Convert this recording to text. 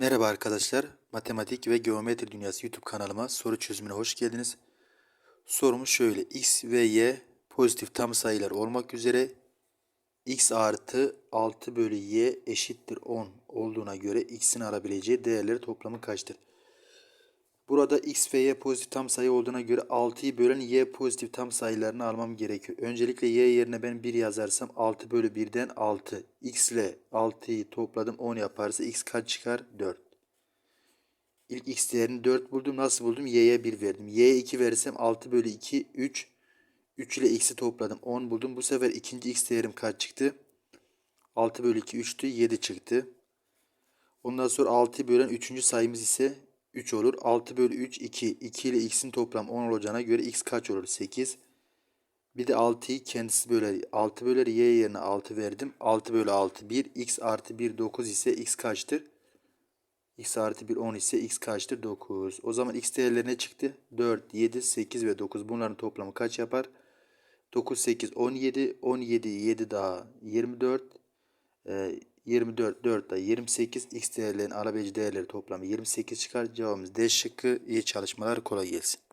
Merhaba arkadaşlar. Matematik ve Geometri Dünyası YouTube kanalıma soru çözümüne hoş geldiniz. Sorumuz şöyle. X ve Y pozitif tam sayılar olmak üzere X artı 6 bölü Y eşittir 10 olduğuna göre X'in alabileceği değerleri toplamı kaçtır? Burada X ve Y pozitif tam sayı olduğuna göre 6'yı bölen Y pozitif tam sayılarını almam gerekiyor. Öncelikle Y yerine ben 1 yazarsam 6 bölü 1'den 6. X ile 6'yı topladım 10 yaparsa X kaç çıkar? 4. İlk x değerini 4 buldum. Nasıl buldum? Y'ye 1 verdim. Y'ye 2 verirsem 6 bölü 2 3. 3 ile x'i topladım. 10 buldum. Bu sefer ikinci x değerim kaç çıktı? 6 bölü 2 3'tü. 7 çıktı. Ondan sonra 6'yı bölen 3. sayımız ise 3 olur. 6 bölü 3 2. 2 ile x'in toplam 10 olacağına göre x kaç olur? 8. Bir de 6'yı kendisi böler. 6 böler y yerine 6 verdim. 6 bölü 6 1. x artı 1 9 ise x kaçtır? x artı 1 10 ise x kaçtır? 9. O zaman x değerleri ne çıktı? 4, 7, 8 ve 9. Bunların toplamı kaç yapar? 9, 8, 17. 17, 7 daha 24. Ee, 24, 4 daha 28. X değerlerin alabileceği değerleri toplamı 28 çıkar. Cevabımız D şıkkı. İyi çalışmalar. Kolay gelsin.